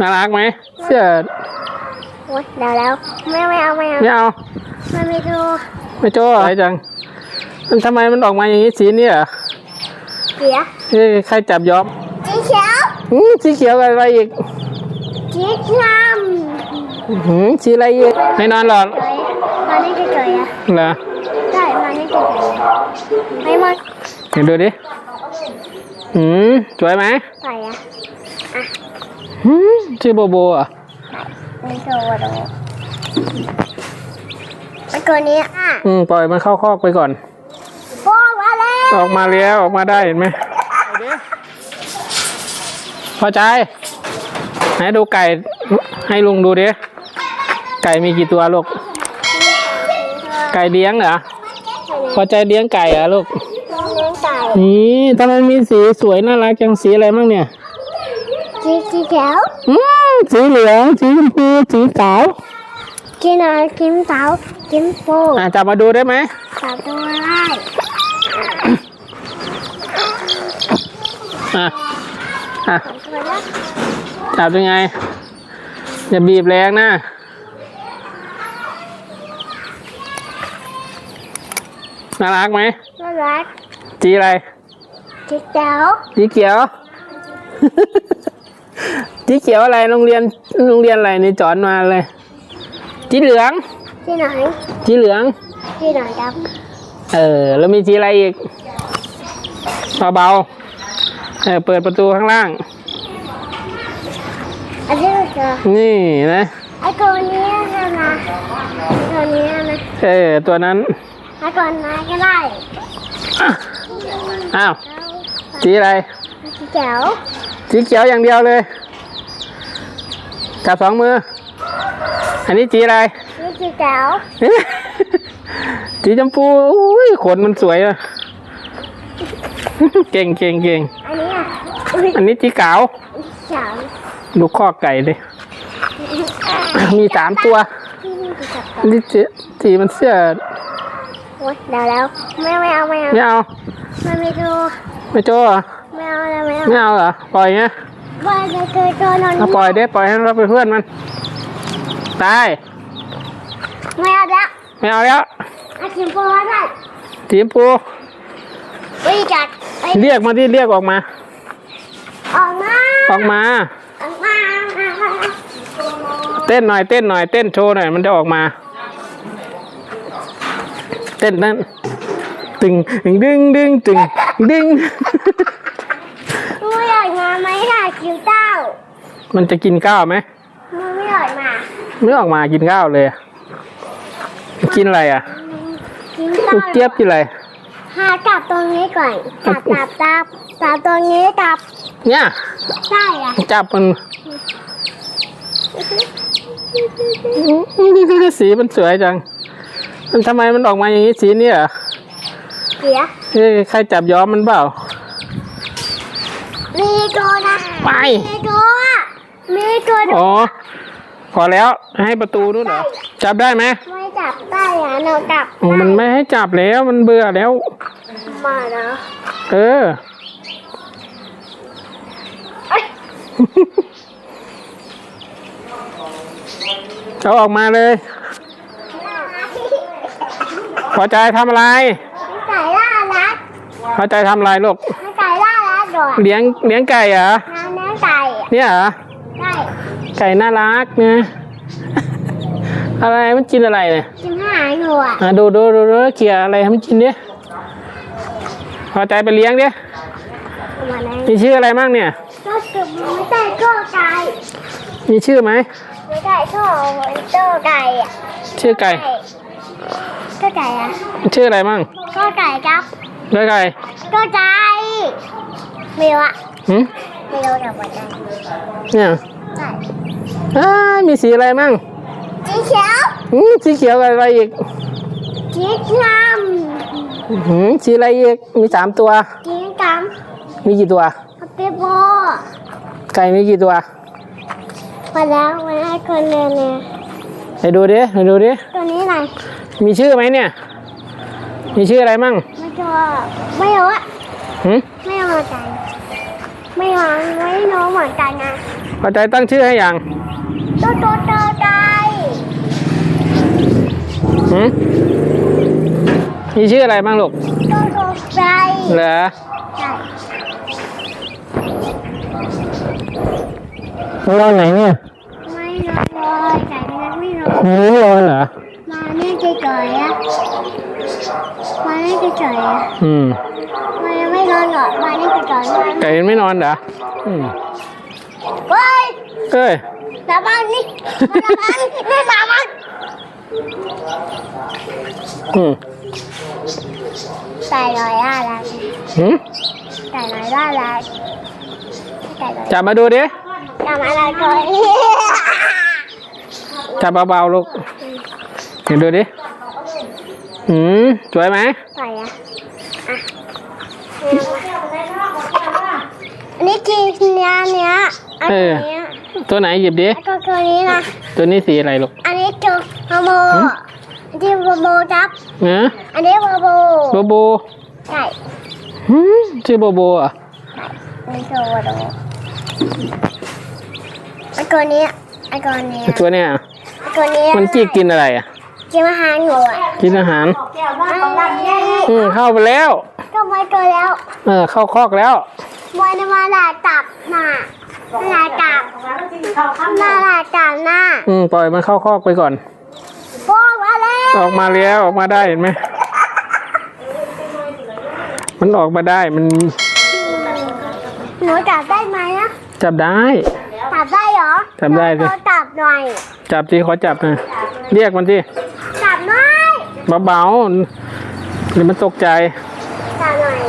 น่ารักไหมเสื้อโอ๊ยเดี๋ยวแล้วไม่ไม่เอาไม่เอาไม่เอามันไม่ดูไม่โจ้อะไรจัง มันทำไมมันออกมาอย่างนี้สีเนี่ยเสียเฮ้ยใครจับย้อมสีเขียวอืมสีเขียวกับอะไรอีกสีดอื้อหือสีอะไรอีกไม่นอนหรอกำเฉยมานี่เฉยๆอะเหรอใช่มานี่เฉยๆไม่มาเดี๋ยวดูดิอืมสวยไหมใส่อะอื มชื่อโบโบเหรอะไม่โชว์ดูไอ้ตัวนี้อะอืมปล่อยมันเข้าคอกไปก่อนโป้มาแล้วออกมาแล้วออกมาได้เห็นไหมเอาดิพอใจไหนดูไก่ให้ลุงดูดิไก่มีกี่ตัวลูก ไก่เลี้ยงเหรอพอใจเลี้ยงไก่เหรอลูก เลี้ยงไก่นี่ทำไมมีสีสวยน่ารักจังสีอะไรบ้างเนี่ย สีสีเขียวอืมสีเหลืองสีชมพูสีขาวกินอะไรกินเต๋ากินปูอะจับมาดูได้ไหมจับตัวได้อะอะตัวได้จับยังไง อย่าบีบแรงนะน่ารักไหมน่ารักสีอะไรสีเขียวสีเขียว สีเขียวอะไรโรงเรียนโรงเรียนอะไรนี่จอนมาเลยสีเหลืองที่ไหนสีเหลือง ที่ไหนครับเออ แล้วมีสีอะไรอีกเบาๆเออเปิดประตูข้างล่าง อันนี้ก็คือนี่นะไอ้ตัวนี้นะนะตัวนี้นะเออตัวนั้นไอ้ตัวนั้นก็ได้อ้าวสีอะไรสีเขียว สีเขียวอย่างเดียวเลยจับสองมือ อันนี้สีอะไรนี่สีเขียวสีชมพูอุ้ยขนมันสวยอะเก่งเก่งเก่งอันนี้อะอุ้ยอันนี้สีขาวเขียวดูข้อไก่เลยมีสามตัวที่นี่สีเขียวอันนี้สีสีมันเสื้อโอ๊ยเดี๋ยวแล้วไม่ไม่เอาไม่เอาไม่เอามันไม่ดูไม่โจ้เหรอไม่ เอาแล้วไม่เอาไม่เอาเหรอ ปล่อยเงี้ยว่าจะเจอตัวนอนเอาปล่อยเด้ปล่อยให้เราเป็นเพื่อนมัน ตาย ไม่เอาแล้วไม่เอาแล้วอาชิมโปรได้สีชมพูวิจัดไปเรียกมาที่เรียกออกมา ออกมาออกมา ออกมาเต้นหน่อยเต้นหน่อยเต้นโชว์หน่อยมันจะออกมา เต้นนั่นตึงดึงดึงตึงดึง ไม่อยากมาไหมค่ะคิวเต้า มันจะกินข้าวไหมมันไม่อยากมาไม่ออกมากินข้าวเลยอะกินอะไรอะกินลูเต้ากเจี๊ยบกินอะไรหาจับตรงนี้ก่อนจับจับจับจับตรงนี้จับ เนี่ยใช่อะจับมันสีมันสวยจัง มันทำไมมันออกมาอย่างนี้สีเนี่ยเสียเฮ้ยใครจับย้อมมันเปล่า มีตัวนะ ไปมีตัว มีตัวอ๋อ พอแล้วให้ประตูนู่นเหรอ จับได้ไหมไม่จับได้อะเราจับโอ้มันไม่ให้จับแล้วมันเบื่อแล้ว มานะเออเอ้ยเอาออกมาเลย พอใจทำอะไร ไก่ล่ารัดพอใจทำอะไรลูก ไก่ล่ารัดก่อนเลี้ยงเลี้ยงไก่เหรอน้ำเนื้อไก่อะเนี่ยเหรอ ไก่ไก่น่ารักเนี่ยอะไรมันกินอะไรเนี่ยกินหางอยู่อะอะดูดูดูดูเขี่ยอะไรให้มันกินเนี่ยพอใจไปเลี้ยงดิมาเลยมีชื่ออะไรบ้างเนี่ยก็คือไม่ใช่ก็ไก่มีชื่อไหมไม่ใช่ก็เจ้าไก่อะชื่อไก่ก็ไก่อะชื่ออะไรบ้างก็ไก่ครับแล้วไก่ก็ไก่ไม่รู้อะหืมไม่รู้แต่ว่าไก่เนี่ย ไก่อ้ายมีสีอะไรบ้างสีเขียวหืมสีเขียวกับอะไรอีกสีดหืมสีอะไรอีกมีสามตัวำสีดมีกี่ตัวำฮัปปี้โบไก่มีกี่ตัวพอแล้วมาให้คนเรียนเนี่ยไปดูดิไปดูดิตัวนี้ไหนมีชื่อไหมเนี่ย มีชื่ออะไรมั่งไม่ชัวร์ไม่รู้อะหืมไม่รู้เหมือนกันไม่รู้ไม่รู้เหมือนกันนะ พอใจตั้งชื่อให้ยังโตโตโตใจหืมมีชื่ออะไรบ้างลูกโตโตใจเหรอใช่นอนไหนเนี่ยไม่นอนเลยไก่ไม่นอนไม่นอนไม่นอนเหรอมาเนี่ยเฉยๆอะมาเนี่ยเฉยๆอะอืมมายังไม่นอนหรอกมาเนี่ยเฉยๆมาไก่ไม่นอนเหรออืม เฮ้ยเอ้ย สาบานนี่สาบานนี่สาบานอืมไก่ลอยอะไรหืมไก่ลอยอะไรไก่ลอยจับมาดูดิทำอะไรก่อนจับเบาๆลูกเดี๋ยวดูดิหืมสวยไหมไปอะอะอันนี้กินเนี้ยเนี้ย อันนี้ตัวไหนหยิบดิไอ้ตัวตัวนี้นะ ตัวนี้สีอะไรลูกอันนี้จุกโมโมอันนี้โมโมจับเนะอันนี้โมโมโบโบใช่หืมชื่อโบโบเหรอะอันนี้ตัวโมโมไอ้ตัวนี้ไอ้ตัวนี้ตัวเนี้ยไอ้ตัวนี้มันจี้กินอะไรอะ กินอาหารหนูอะกินอาหารอันนี้อืมเข้าไปแล้ว ก็ไม่ตัวแล้วเออเข้าคอกแล้ว วันมาลาจับหน้า ลาจับมาลาจับหน้าอืมปล่อยมันเข้าคอกไปก่อนโป้มาแล้วออกมาแล้วออกมาได้เห็นไหมมันออกมาได้มัน หนูจับได้ไหมนะจับได้ จับได้เหรอจับได้สิเราจับหน่อย จับสิขอจับหน่อยเรียกมันสิจับหน่อยเบาๆหรือมันตกใจจับหน่อย